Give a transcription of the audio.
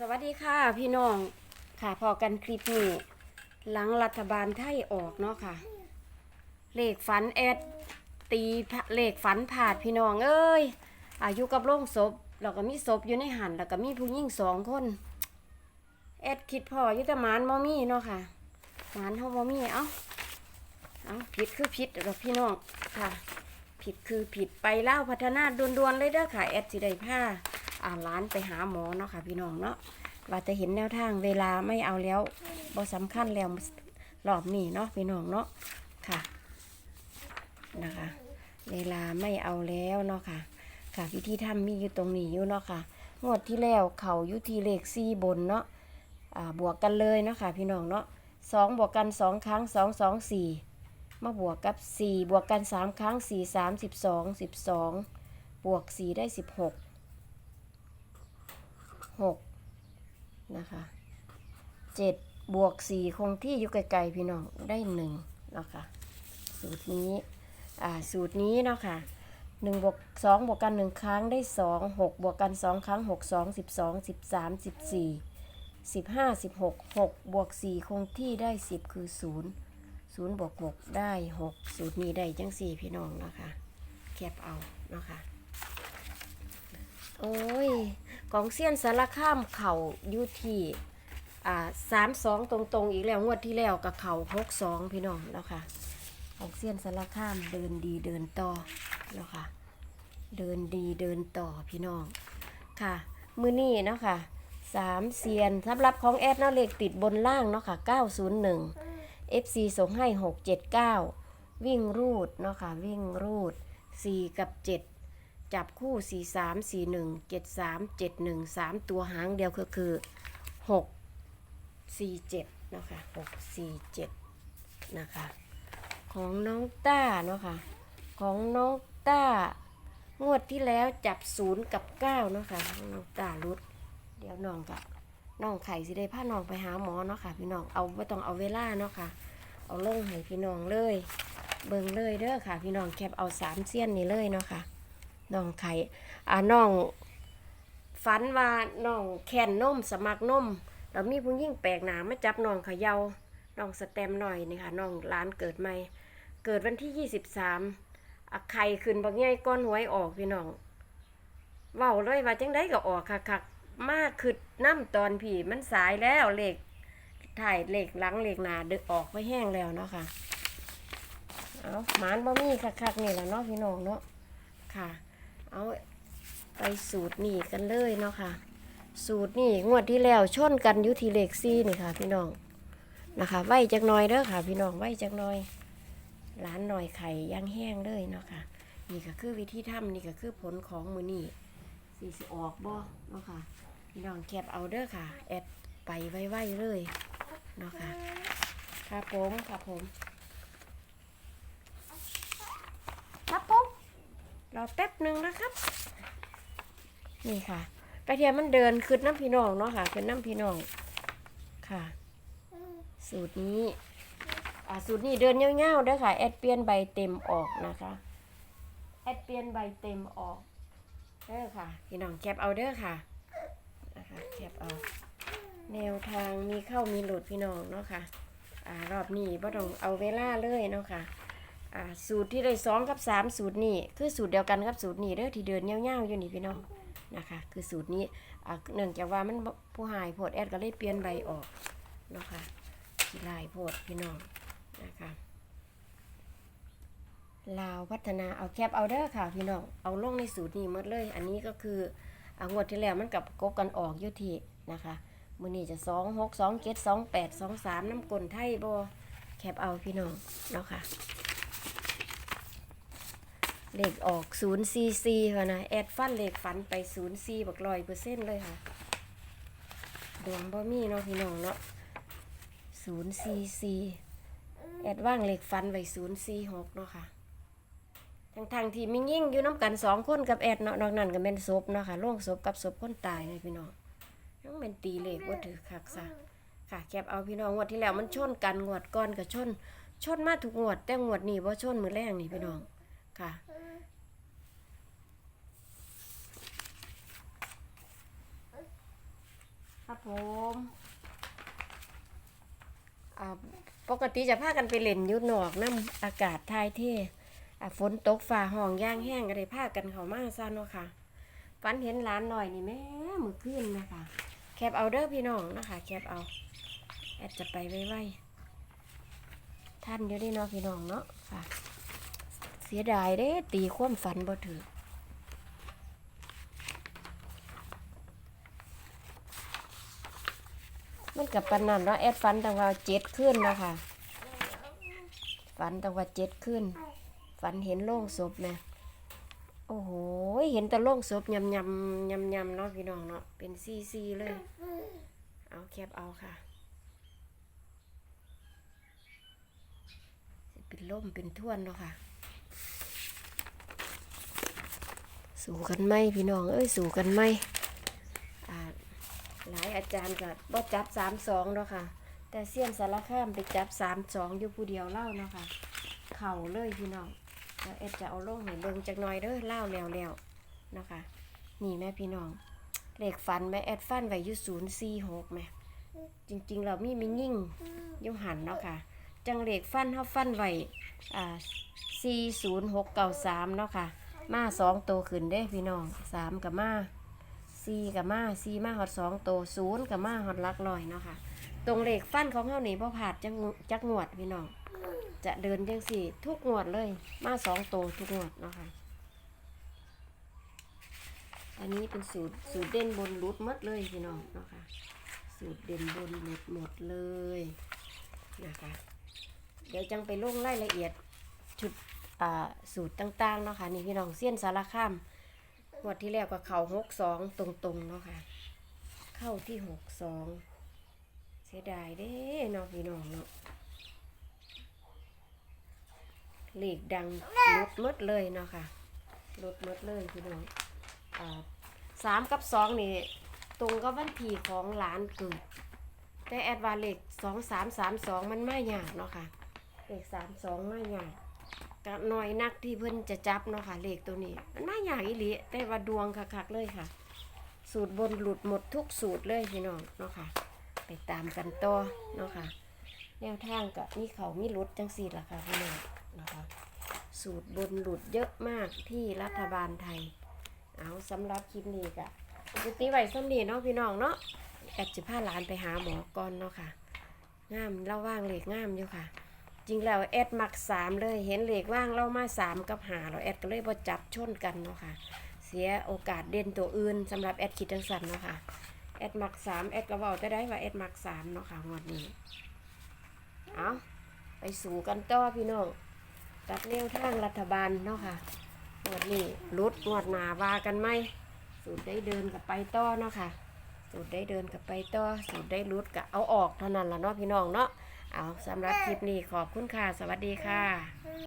สวัสดีค่ะพี่น้องค่ะพอกันคลิปนี้ หลังรัฐบาลไทยออกเนาะค่ะ เลขฝันแอดตีเลขฝันผาดพี่น้องเอ้ยอายุกับโล่งศพแล้วก็มีศพอยู่ในหันแล้วก็มีผู้หญิงสองคนแอดคิดพออยุตมานมอมี่เนาะค่ะหมานเฮามอมี่เอ้าเอ้าผิดคือผิดหรอกพี่น้องค่ะ ผิดคือผิดไปเล่าวพัฒนาด่วนๆเลยเด้อค่ะแอดสิได้ผ้า อ่าร้านไปหาหมอเนาะค่ะพี่น้องเนาะว่าจะเห็นแนวทางเวลาไม่เอาแล้วบ่สำคัญแล้วรอบนี้เนาะพี่น้องเนาะค่ะนะคะ เวลาไม่เอาแล้วเนาะค่ะ ค่ะวิธีทำมีอยู่ตรงนี้อยู่เนาะค่ะงวดที่แล้วเขายุทีเลขซี่บนเนาะอ่าบวกกันเลยเนาะค่ะพี่น้องเนาะสองบวกกันสองครั้งสองสองสี่มาบวกกับสี่บวกกันสามครั้งสี่สามสิบสองสิบสองบวกสี่ได้สิบหก หกนะคะเจ็ดบวกสี่คงที่อยู่ไกลๆพี่น้องได้หนึ่งนะคะสูตรนี้อ่าสูตรนี้เนาะค่ะหนึ่งบวกสองบวกกันหนึ่งครั้งได้สองหกบวกกันสองครั้งหกสองสิบสองสิบสามสิบสี่สิบห้าสิบหกหกบวกสี่คงที่ได้สิบคือศูนย์ศูนย์บวกหกได้หกสูตรนี้ได้จังสี่พี่น้องนะคะแคบเอาเนาะคะโอ้ย กองเซียนสารข้ามเข่าอยู่ที่อ่าสามสองตรงๆ อีกแล้วงวดที่แล้วกับเข่าหกสองพี่น้องเนาะค่ะของเซียนสารข้ามเดินดีเดินต่อเนาะค่ะเดินดีเดินต่อพี่น้องค่ะมือนี่เนาะค่ะสามเซียนสำหรับของแอดเนาะเลขติดบนล่างเนาะค่ะ901 FC ส่งให้679วิ่งรูดเนาะค่ะวิ่งรูด4กับ7จั จับคู่ 4 3 4 1 7 3 7 1 3 ตัวหางเดียวก็คือ 6 4 7เนาะค่ะ6 4 7 นะคะ ของน้องต้าเนาะค่ะ ของน้องต้างวดที่แล้วจับศูนย์กับเก้าเนาะค่ะ น้องต้ารุด เดี๋ยวน้องกับน้องไข่สิได้พาน้องไปหาหมอเนาะค่ะพี่น้อง เอาไม่ต้องเอาเวลาเนาะค่ะ เอาลงให้พี่น้องเลย เบิ่งเลยเด้อค่ะ พี่น้องแคปเอาสามเสี้ยนนี่เลยเนาะค่ะ น้องไข่อ่าน้องฝันว่าน้องแคนนมสมัครนมแล้วมีผู้หญิงแปลกหนามาจับน้องเขยาน้องสแตมหน่อยนี่ค่ะน้องร้านเกิดใหม่ เกิดวันที่ยี่สิบสามไข่ขึ้นบักใหญ่ก้อนหวยออกพี่น้องเว้าเลยว่าจังได้ก็ออกค่ะคักมากขึ้นน้ำตอนพี่มันสายแล้วเหล็กถ่ายเหล็กหลังเหล็กหนาดึกออกไม่แห้งแล้วเนาะค่ะ เอาหมานบ่มีคักๆนี่แหละเนาะพี่น้องเนาะค่ะ เอาไปสูตรนี่กันเลยเนาะค่ะ สูตรนี่งวดที่แล้วชนกันอยุทีเล็กซี่นี่ค่ะ พี่น้องนะคะไว้จักน่อยเด้อค่ะ พี่น้องไว้จักน่อยร้านหน่อยไข่ย่างแห้งเลยเนาะค่ะ นี่ก็คือวิธีทำนี่ก็คือผลของมือนี่สีสิออกบ่เนาะค่ะพี่น้องแคปเอาเด้อค่ะแอดไปไว้ๆเลยเนาะค่ะครับผมครับผมครับผมรอ แป๊บหนึ่งนะครับ นี่ค่ะกระเทียมมันเดินขึ้นน้ำพี่น้องเนาะค่ะขึ้นน้ำพี่น้องค่ะ สูตรนี้อ่าสูตรนี้เดินเงี้ยวๆด้อค่ะ แอดเปลี่ยนใบเต็มออกนะคะ แอดเปลี่ยนใบเต็มออกเด้อค่ะ พี่น้องแคปเอาเด้อค่ะนะคะแคปเอา แนวทางมีเข้ามีหลุดพี่น้องเนาะค่ะอ่ารอบนี้บ่ต้องเอาเวลาเลยเนาะค่ะ อ่าสูตรที่ได้สองกับสามสูตรนี้คือสูตรเดียวกันกับสูตรนี้เด้อที่เดินเงี้ยวๆอยู่นี่พี่น้องนะคะคือสูตรนี้เนื่องจากว่ามันผู้หายโพดแอดก็เลยเปลี่ยนใบออกเนาะค่ะที่ลายโพดพี่น้องนะคะลาวพัฒนาเอาแคปเอาเด้อค่ะพี่น้องเอาลงในสูตรนี้หมดเลย อันนี้ก็คืออางวดที่แล้วมันกับกบกันออกอยู่ที่นะคะมือนี้จะสองหกสองเจ็ดสองแปดสองสามน้ำกลไทยบอแคปเอาพี่น้องเนาะค่ะ เลขออกศูนย์ซีซีค่ะนะแอดฟันเลขฝันไปศูนย์ซีบักลอยเปอร์เซ็นต์เลยค่ะดวงบ่มีเนาะพี่น้องเนาะศูนย์ซีซีแอดว่างเหล็กฟันไว้ศูนย์สี่หกเนาะค่ะทางทางที่มิยิ่งอยู่น้ำกันสองคนกับแอดเนาะนอกนั้นก็เป็นศพเนาะค่ะล่วงศพกับศพคนตายไงพี่น้องยังเป็นตีเหล็กว่าถือคักซะค่ะแคบเอาพี่น้องงวดที่แล้วมันชนกันงวดก่อนกับชน ชนมาถูกงวดแต่งวดนี้ว่าชนมือแรงนี่พี่น้อง ค่ะ ครับผมอ่าปกติจะพากันไปเล่นอยุดนอกน้ำอากาศทายเทอ่าฝนตกฝ่าห้องย่างแห้งก็เลยพากันเข้ามาซะเนาะค่ะฝันเห็นหลานหน่อยนี่แม่มือขึ้นนะคะ แคปเอาเด้อพี่น้องนะคะ แคปเอา แอดจะไปไวๆท่านอยู่ได้เนาะพี่น้องเนาะค่ะ เสียดายเด้ ตีความฝันบ่ถือมันกับปันนั่นเนาะแอดฝันตั้งว่าเจ็ดขึ้นนะคะฝันตั้งว่าเจ็ดขึ้น ฝันเห็นโล่งศพนะโอ้โหเห็นแต่โล่งศพยำยำยำยำเนาะพี่น้องเนาะเป็นซีซีเลย เอาแคบเอาค่ะเป็นล่มเป็นท่วนเนาะค่ะ สู่กันไหมพี่น้องเอ้ยสู่กันไหมหลายอาจารย์ก็บ่จับสามสองเนาะค่ะ แต่เสี้ยนสารคามไปจับสามสองอยู่ผู้เดียวเล่าเนาะค่ะ เข่าเลยพี่น้องแล้วเอ็ดจะเอาลงให้เบิ่งจักหน่อยเด้อเล่าแล้วแล้วเนาะคะนี่แม่พี่น้องเลขฟันแม่แอดฟันไว้อยู่ศูนย์สี่หกแม่จริงๆเรามีมิยิ่งอยุหันเนาะค่ะ จังเลขฟันเฮาฟันไว้อ่าสี่ศูนย์หกเก้าสามเนาะค่ะ มาสองตัวขึ้นเด้พี่น้องสามกับมาสี่กับมาสี่มาหอดสองโตศูนย์กับมาหอดลักลอยเนาะค่ะตรงเหลขฟันของเขานี่พ่ผาดจังจักงวดพี่น้อง จะเดินจังสี่ ทุกงวดเลย มาสองโตทุกงวดเนาะค่ะอันนี้เป็นสูตรสูตรเด่นบนรุดหมดเลยพี่น้องเนาะค่ะสูตรเด่นบนหลุดหมดเลยนะคะเดี๋ยวจังไปลงรายละเอียดชุด สูตรต่างๆเนาะค่ะนี่พี่น้องเสี้ยนสารคามงวดที่แล้วก็เข่าหกสองตรงๆเนาะค่ะเข้าที่หกสองเสียดายเด้เนาะพี่น้องเนาะเลขดังลดมดเลยเนาะค่ะลดมดเลยพี่น้องอสามกับสองนี่ตรงกับวันที่ของหลานเกิดแต่แอดวาเลขสองสามสามสองมันไม่ยากเนาะค่ะเลขสามสองไม่ยาก ก็น้อยนักที่เพิ่นจะจับเนาะค่ะเลขตัวนี้มันน่าอยางอีหลีแต่ว่าดวงคักๆเลยค่ะ สูตรบนหลุดหมดทุกสูตรเลยพี่น้องเนาะค่ะ ไปตามกันต่อเนาะค่ะ แนวทางกับมีเขามีหลุดจังสี่ละค่ะพี่น้องเนาะค่ะสูตรบนหลุดเยอะมากที่รัฐบาลไทย เอาสำหรับคลิปนี้กะปกติไว้ส้มนี่เนาะพี่น้องเนาะแอดจะพาหลานไปหาหมอก่อนเนาะค่ะงามเล่าว่างเหล็กงามอยู่ค่ะ จริงแล้วแอดมักสามเลยเห็นเหล็กว่างเล่ามาสามกับหาเราแอดก็เลยบ่จับชนกันเนาะค่ะ เสียโอกาสเด่นตัวอื่นสำหรับแอดคิดจังสันเนาะค่ะแอดมักสามแอดก็บอกจะได้ว่าแอดมักสามเนาะค่ะงวดนี้เอาไปสู่กันต่อพี่น้องกับแนวทางรัฐบาลเนาะค่ะงวดนี้รุดงวดหนาว่ากันไหมสูตรได้เดินกับไปต่อเนาะค่ะ สูตรได้เดินกับไปต่อสูตรได้รุดกับเอาออกเท่านั้นละเนาะพี่น้องเนาะ เอาสำหรับคลิปนี้ขอบคุณค่ะ สวัสดีค่ะ